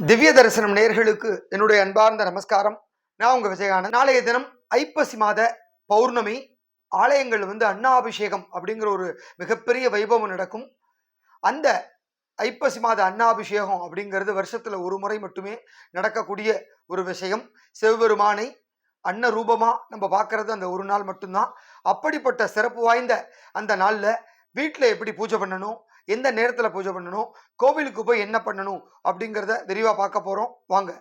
திவ்ய தரிசனம் நேர்களுக்கு என்னுடைய அன்பார்ந்த நமஸ்காரம். நான் உங்க விஜயானந்த் நாளைய தினம் ஐப்பசி மாத பௌர்ணமி ஆலயங்கள் வந்து அன்னாபிஷேகம் அப்படிங்கிற ஒரு மிகப்பெரிய வைபவம் நடக்கும். அந்த ஐப்பசி மாத அன்னாபிஷேகம் அப்படிங்கிறது வருஷத்துல ஒரு முறை மட்டுமே நடக்கக்கூடிய ஒரு விஷயம். சிவபெருமானை அன்ன ரூபமா நம்ம பார்க்கறது அந்த ஒரு நாள் மட்டும்தான். அப்படிப்பட்ட சிறப்பு வாய்ந்த அந்த நாளில் வீட்டில் எப்படி பூஜை பண்ணணும் எந்த நேரத்தில் பூஜை பண்ணணும்? கோவிலுக்கு போய் என்ன பண்ணணும்? அப்படிங்கிறத விரிவாக பார்க்க போகிறோம் வாங்க.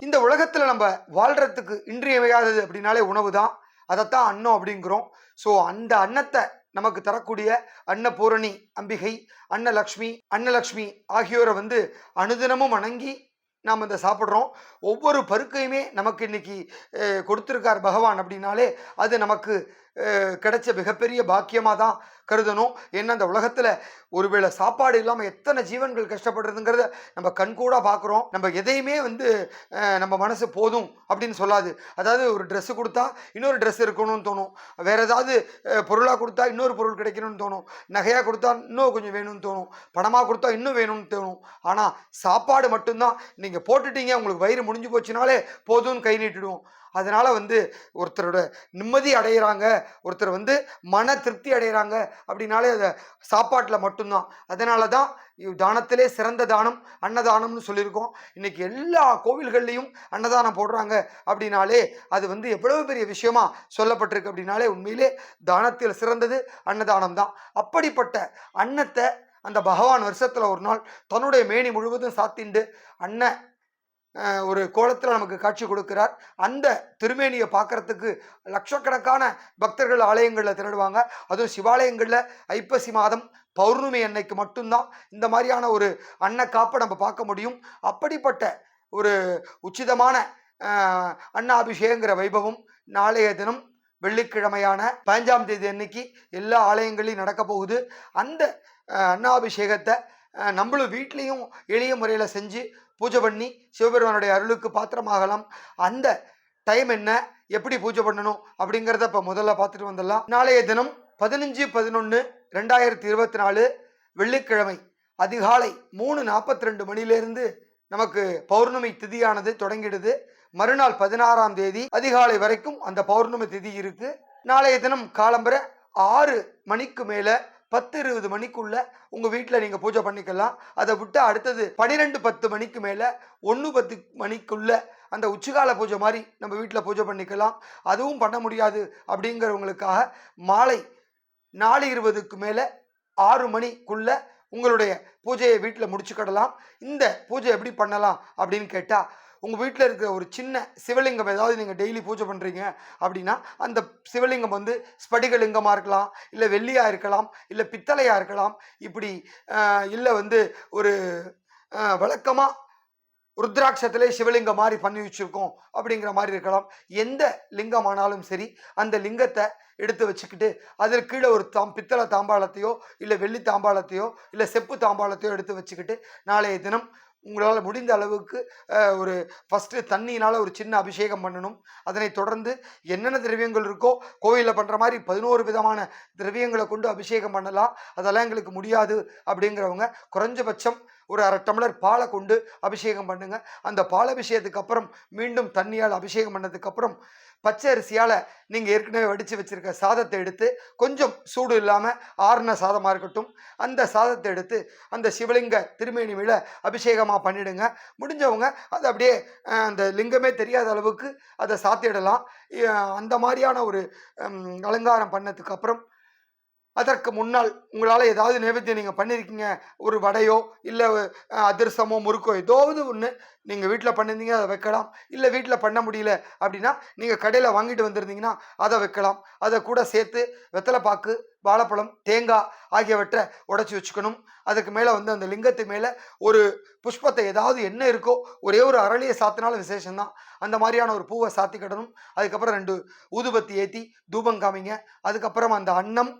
இந்த உலகத்தில் நம்ம வாழ்றதுக்கு இன்றியமையாதது அப்படின்னாலே உணவு தான். அதைத்தான் அன்னம் அப்படிங்கிறோம். ஸோ அந்த அன்னத்தை நமக்கு தரக்கூடிய அன்னபூரணி அம்பிகை அன்னலக்ஷ்மி அன்னலக்ஷ்மி ஆகியோரை வந்து அனுதினமும் வணங்கி நாம் இந்த சாப்பிட்றோம். ஒவ்வொரு பருக்கையுமே நமக்கு இன்னைக்கு கொடுத்துருக்கார் பகவான் அப்படின்னாலே அது நமக்கு கிடைச்ச மிகப்பெரிய பாக்கியமாக தான் கருதணும். ஏன்னா அந்த உலகத்தில் ஒருவேளை சாப்பாடு இல்லாமல் எத்தனை ஜீவன்கள் கஷ்டப்படுறதுங்கிறத நம்ம கண்கூடாக பார்க்குறோம். நம்ம எதையுமே வந்து நம்ம மனசு போதும் அப்படின்னு சொல்லாது. அதாவது ஒரு ட்ரெஸ்ஸு கொடுத்தா இன்னொரு ட்ரெஸ் இருக்கணும்னு தோணும். வேறு ஏதாவது பொருளாக கொடுத்தா இன்னொரு பொருள் கிடைக்கணும்னு தோணும். நகையாக கொடுத்தா இன்னும் கொஞ்சம் வேணும்னு தோணும். பணமாக கொடுத்தா இன்னும் வேணும்னு தோணும். ஆனால் சாப்பாடு மட்டும்தான். நீங்கள் போட்டுட்டீங்க உங்களுக்கு வயிறு முடிஞ்சு போச்சுனாலே போதும்னு கை நீட்டிடுவோம் அதனால் வந்து ஒருத்தரோட நிம்மதி அடைகிறாங்க ஒருத்தர் வந்து மன திருப்தி அடைகிறாங்க அப்படின்னாலே அதை சாப்பாட்டில் மட்டும்தான். அதனால தான் இவ் தானத்திலே சிறந்த தானம் அன்னதானம்னு சொல்லியிருக்கோம். இன்னைக்கு எல்லா கோவில்கள்லேயும் அன்னதானம் போடுறாங்க அப்படின்னாலே அது வந்து எவ்வளவு பெரிய விஷயமா சொல்லப்பட்டிருக்கு அப்படின்னாலே உண்மையிலே தானத்தில் சிறந்தது அன்னதானம் தான் அப்படிப்பட்ட அன்னத்தை அந்த பகவான் வருஷத்தில் ஒரு நாள் தன்னுடைய மேனி முழுவதும் சாத்திண்டு அன்ன ஒரு கோலத்தில் நமக்கு காட்சி கொடுக்கிறார். அந்த திருமேனியை பார்க்கறதுக்கு லட்சக்கணக்கான பக்தர்கள் ஆலயங்களில் திரடுவாங்க அதுவும் சிவாலயங்களில் ஐப்பசி மாதம் பௌர்ணமி அன்னைக்கு மட்டும்தான் இந்த மாதிரியான ஒரு அன்ன காப்பை நம்ம பார்க்க முடியும். அப்படிப்பட்ட ஒரு உச்சிதமான அண்ணாபிஷேகங்கிற அன்னாபிஷேகங்கிற வைபவம் நாளைய தினம் வெள்ளிக்கிழமையான பதினஞ்சாம் தேதி அன்னைக்கு எல்லா ஆலயங்களையும் நடக்க போகுது. அந்த அண்ணாபிஷேகத்தை அன்னாபிஷேகத்தை நம்மளும் வீட்லேயும் எளிய முறையில் செஞ்சு பூஜை பண்ணி சிவபெருமானுடைய அருளுக்கு பாத்திரமாகலாம். அந்த டைம் என்ன? எப்படி பூஜை பண்ணணும்? அப்படிங்கிறத இப்போ முதல்ல பார்த்துட்டு வந்துடலாம். நாளைய தினம் பதினஞ்சு பதினொன்று ரெண்டாயிரத்தி இருபத்தி நாலு வெள்ளிக்கிழமை அதிகாலை மூணு நாற்பத்தி ரெண்டு மணிலேருந்து நமக்கு பௌர்ணமி திதியானது தொடங்கிடுது. மறுநாள் பதினாறாம் தேதி அதிகாலை வரைக்கும் அந்த பௌர்ணமி திதி இருக்குது நாளைய தினம் காலம்பரை ஆறு மணிக்கு மேலே பத்து இருபது மணிக்குள்ள உங்கள் வீட்டில் நீங்கள் பூஜை பண்ணிக்கலாம். அதை விட்டு அடுத்தது பன்னிரெண்டு பத்து மணிக்கு மேலே ஒன்று பத்து மணிக்குள்ள அந்த உச்சிகால பூஜை மாதிரி நம்ம வீட்டில் பூஜை பண்ணிக்கலாம். அதுவும் பண்ண முடியாது அப்படிங்கிறவங்களுக்காக மாலை நாலு இருபதுக்கு மேலே ஆறு மணிக்குள்ள உங்களுடைய பூஜையை வீட்டில் முடிச்சுக்கிடலாம். இந்த பூஜை எப்படி பண்ணலாம் அப்படின்னு கேட்டால் உங்கள் வீட்டில் இருக்கிற ஒரு சின்ன சிவலிங்கம் ஏதாவது நீங்கள் டெய்லி பூஜை பண்ணுறீங்க அப்படின்னா அந்த சிவலிங்கம் வந்து ஸ்படிகலிங்கமாக இருக்கலாம் இல்லை வெள்ளியாக இருக்கலாம் இல்லை பித்தளையாக இருக்கலாம் இப்படி இல்லை வந்து ஒரு வழக்கமாக ருத்ராட்சத்திலே சிவலிங்கம் மாதிரி பண்ணி வச்சுருக்கோம் அப்படிங்கிற மாதிரி இருக்கலாம். எந்த லிங்கமானாலும் சரி அந்த லிங்கத்தை எடுத்து வச்சுக்கிட்டு அதில் கீழே ஒரு தாம் பித்தளை தாம்பாளத்தையோ இல்லை வெள்ளி தாம்பாளத்தையோ இல்லை செப்பு தாம்பாளத்தையோ எடுத்து வச்சுக்கிட்டு நாளைய தினம் உங்களால் முடிந்த அளவுக்கு ஒரு ஃபஸ்ட்டு தண்ணியினால் ஒரு சின்ன அபிஷேகம் பண்ணணும். அதனை தொடர்ந்து என்னென்ன திரவியங்கள் இருக்கோ கோவிலில் பண்ணுற மாதிரி பதினோரு விதமான திரவியங்களை கொண்டு அபிஷேகம் பண்ணலாம். அதெல்லாம் எங்களுக்கு முடியாது அப்படிங்கிறவங்க குறைஞ்சபட்சம் ஒரு அரை டம்ளர் பாலை கொண்டு அபிஷேகம் பண்ணுங்கள் அந்த பாலபிஷேகத்துக்கு அப்புறம் மீண்டும் தண்ணியால் அபிஷேகம் பண்ணதுக்கப்புறம் பச்சை அரிசியால் நீங்கள் ஏற்கனவே வடித்து வச்சிருக்க சாதத்தை எடுத்து கொஞ்சம் சூடு இல்லாமல் ஆறுன சாதமாக இருக்கட்டும். அந்த சாதத்தை எடுத்து அந்த சிவலிங்க திருமேனி மேல அபிஷேகமாக பண்ணிடுங்க. முடிஞ்சவங்க அதை அப்படியே அந்த லிங்கமே தெரியாத அளவுக்கு அதை சாத்திடலாம். அந்த மாதிரியான ஒரு அலங்காரம் பண்ணதுக்கு அப்புறம் அதற்கு முன்னால் உங்களால் ஏதாவது நைவேத்தியம் நீங்கள் பண்ணியிருக்கீங்க ஒரு வடையோ இல்லை அதிரசமோ முறுக்கோ ஏதாவது ஒன்று நீங்கள் வீட்டில் பண்ணியிருந்தீங்க அதை வைக்கலாம். இல்லை வீட்டில் பண்ண முடியல அப்படின்னா நீங்கள் கடையில் வாங்கிட்டு வந்திருந்தீங்கன்னா அதை வைக்கலாம். அதை கூட சேர்த்து வெத்தலைப்பாக்கு வாழைப்பழம் தேங்காய் ஆகியவற்றை உடைச்சி வச்சுக்கணும். அதுக்கு மேலே வந்து அந்த லிங்கத்து மேலே ஒரு புஷ்பத்தை ஏதாவது என்ன இருக்கோ ஒரே ஒரு அரளியை சாத்தினாலும் விசேஷம்தான். அந்த மாதிரியான ஒரு பூவை சாத்திக்கிடணும் அதுக்கப்புறம் ரெண்டு ஊதுபத்தி ஏற்றி தூபம் காமிங்க. அதுக்கப்புறம் அந்த அன்னம்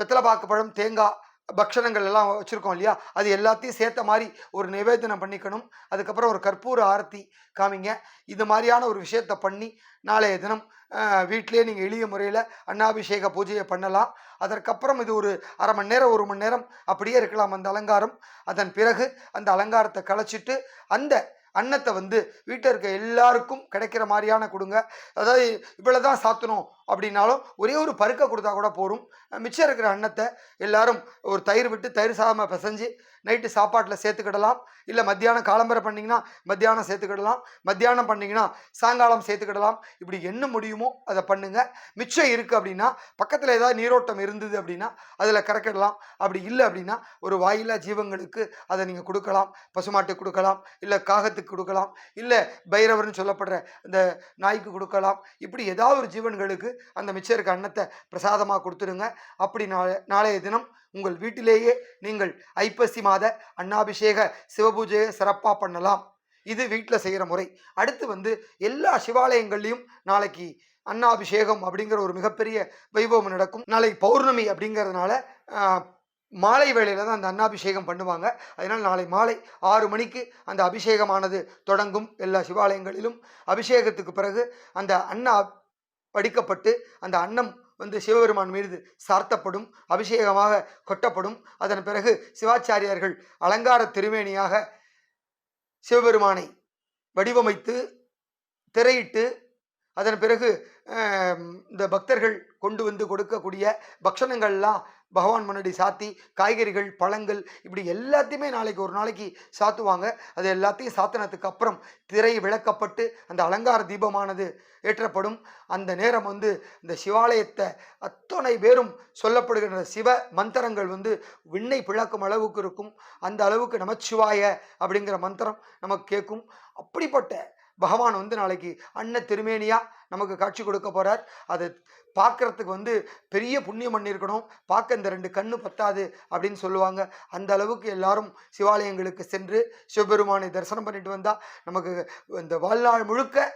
வெத்தலைப்பாக்கு பழம் தேங்காய் பக்ஷணங்கள் எல்லாம் வச்சுருக்கோம் இல்லையா? அது எல்லாத்தையும் சேர்த்த மாதிரி ஒரு நிவேதனம் பண்ணிக்கணும். அதுக்கப்புறம் ஒரு கற்பூர ஆரத்தி காமிங்க. இந்த மாதிரியான ஒரு விஷயத்தை பண்ணி நாளைய தினம் வீட்டிலே வீட்டிலேயே நீங்கள் எளிய முறையில் அன்னாபிஷேக பூஜையை பண்ணலாம். அதற்கப்புறம் இது ஒரு அரை மணி நேரம் ஒரு மணி நேரம் அப்படியே இருக்கலாம் அந்த அலங்காரம். அதன் பிறகு அந்த அலங்காரத்தை களைச்சிட்டு அந்த அன்னத்தை வந்து வீட்டில் இருக்க எல்லாருக்கும் கிடைக்கிற மாதிரியான கொடுங்க. அதாவது இவ்வளோ தான் சாத்தணும் அப்படின்னாலும் ஒரே ஒரு பருக்க கொடுத்தா கூட போகும் மிச்சம் இருக்கிற அன்னத்தை எல்லாரும் ஒரு தயிர் விட்டு தயிர் சாதமாக பிசைஞ்சு நைட்டு சாப்பாட்டில் சேர்த்துக்கிடலாம். இல்லை மத்தியானம் காலம்பரை பண்ணிங்கன்னா மத்தியானம் சேர்த்துக்கிடலாம். மத்தியானம் பண்ணிங்கன்னா சாயங்காலம் சேர்த்துக்கிடலாம். இப்படி என்ன முடியுமோ அதை பண்ணுங்கள் மிச்சம் இருக்குது அப்படின்னா பக்கத்தில் ஏதாவது நீரோட்டம் இருந்தது அப்படின்னா அதில் கறக்கிடலாம். அப்படி இல்லை அப்படின்னா ஒரு வாயிலா ஜீவங்களுக்கு அதை நீங்கள் கொடுக்கலாம். பசுமாட்டுக்கு கொடுக்கலாம். இல்லை காகத்துக்கு கொடுக்கலாம். இல்லை பைரவர்னு சொல்லப்படுற இந்த நாய்க்கு கொடுக்கலாம். இப்படி ஏதாவது ஒரு ஜீவன்களுக்கு அந்த மிச்சம் இருக்க அன்னத்தை பிரசாதமாக கொடுத்துருங்க அப்படி நாளை நாளைய தினம் உங்கள் வீட்டிலேயே நீங்கள் ஐப்பசி மாத அன்னாபிஷேக சிவபூஜையை சிறப்பாக பண்ணலாம். இது வீட்டில் செய்கிற முறை. அடுத்து வந்து எல்லா சிவாலயங்கள்லையும் நாளைக்கு அன்னாபிஷேகம் அப்படிங்கிற ஒரு மிகப்பெரிய வைபவம் நடக்கும். நாளைக்கு பௌர்ணமி அப்படிங்கிறதுனால மாலை வேளையில் தான் அந்த அன்னாபிஷேகம் பண்ணுவாங்க. அதனால் நாளை மாலை ஆறு மணிக்கு அந்த அபிஷேகமானது தொடங்கும் எல்லா சிவாலயங்களிலும். அபிஷேகத்துக்கு பிறகு அந்த அன்னா வடிக்கப்பட்டு அந்த அன்னம் வந்து சிவபெருமான் மீது சார்த்தப்படும் அபிஷேகமாக கொட்டப்படும். அதன் பிறகு சிவாச்சாரியார்கள் அலங்கார திருமேனியாக சிவபெருமானை வடிவமைத்து திரையிட்டு அதன் பிறகு இந்த பக்தர்கள் கொண்டு வந்து கொடுக்கக்கூடிய பக்ஷணங்கள்லாம் பகவான் முன்னாடி சாத்தி காய்கறிகள் பழங்கள் இப்படி எல்லாத்தையுமே நாளைக்கு ஒரு நாளைக்கு சாத்துவாங்க. அது எல்லாத்தையும் சாத்தினதுக்கு அப்புறம் திரை விளக்கப்பட்டு அந்த அலங்கார தீபமானது ஏற்றப்படும். அந்த நேரம் வந்து இந்த சிவாலயத்தை அத்தனை பேரும் சொல்லப்படுகின்ற சிவ மந்திரங்கள் வந்து விண்ணை பிளக்கும் அளவுக்கு இருக்கும். அந்த அளவுக்கு நமச்சிவாய அப்படிங்கிற மந்திரம் நமக்கு கேட்கும். அப்படிப்பட்ட பகவான் வந்து நாளைக்கு அன்ன திருமேனியா நமக்கு காட்சி கொடுக்க போகிறார் அது பார்க்குறதுக்கு வந்து பெரிய புண்ணியம் பண்ணியிருக்கணும். பார்க்க இந்த ரெண்டு கண்ணு பத்தாது அப்படின்னு சொல்லுவாங்க. அந்த அளவுக்கு எல்லாரும் சிவாலயங்களுக்கு சென்று சிவபெருமானை தரிசனம் பண்ணிட்டு வந்தால் நமக்கு இந்த வாழ்நாள் முழுக்க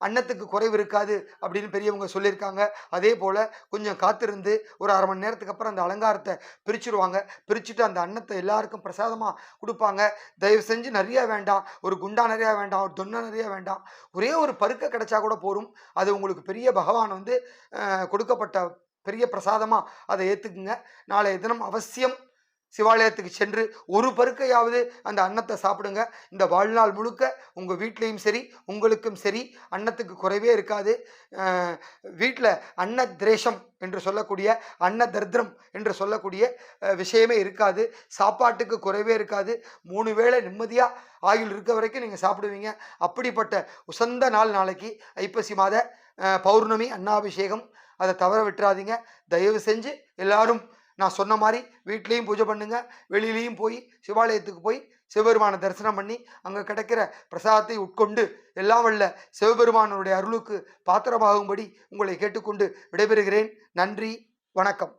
அன்னத்துக்கு குறைவு இருக்காது அப்படின்னு பெரியவங்க சொல்லியிருக்காங்க. அதே போல் கொஞ்சம் காத்திருந்து ஒரு அரை மணி நேரத்துக்கு அப்புறம் அந்த அலங்காரத்தை பிரிச்சுருவாங்க. பிரிச்சுட்டு அந்த அன்னத்தை எல்லாருக்கும் பிரசாதமாக கொடுப்பாங்க. தயவு செஞ்சு நிறையா வேண்டாம். ஒரு குண்டா நிறையா வேண்டாம். ஒரு தொண்டை நிறையா வேண்டாம். ஒரே ஒரு பருக்க கிடைச்சா கூட போரும் அது உங்களுக்கு பெரிய பகவான் வந்து கொடுக்கப்பட்ட பெரிய பிரசாதமாக அதை ஏற்றுக்குங்க நாளைய தினம் அவசியம் சிவாலயத்துக்கு சென்று ஒரு பருக்கையாவது அந்த அன்னத்தை சாப்பிடுங்க. இந்த வாழ்நாள் முழுக்க உங்கள் வீட்லேயும் சரி உங்களுக்கும் சரி அன்னத்துக்கு குறைவே இருக்காது. வீட்டில் அன்ன திரேஷம் என்று சொல்லக்கூடிய அன்ன தரித்திரம் என்று சொல்லக்கூடிய விஷயமே இருக்காது. சாப்பாட்டுக்கு குறைவே இருக்காது. மூணு வேளை நிம்மதியாக ஆயுள் இருக்க வரைக்கும் நீங்கள் சாப்பிடுவீங்க. அப்படிப்பட்ட உசந்த நாள் நாளைக்கு ஐப்பசி மாத பௌர்ணமி அன்னாபிஷேகம் அதை தவற விட்டுறாதீங்க. தயவு செஞ்சு எல்லாரும் நான் சொன்ன மாதிரி வீட்லேயும் பூஜை பண்ணுங்க வெளியிலையும் போய் சிவாலயத்துக்கு போய் சிவபெருமானை தரிசனம் பண்ணி அங்கே கிடைக்கிற பிரசாதத்தை உட்கொண்டு எல்லாம் வல்ல சிவபெருமானுடைய அருளுக்கு பாத்திரமாகும்படி உங்களை கேட்டுக்கொண்டு விடைபெறுகிறேன். நன்றி வணக்கம்.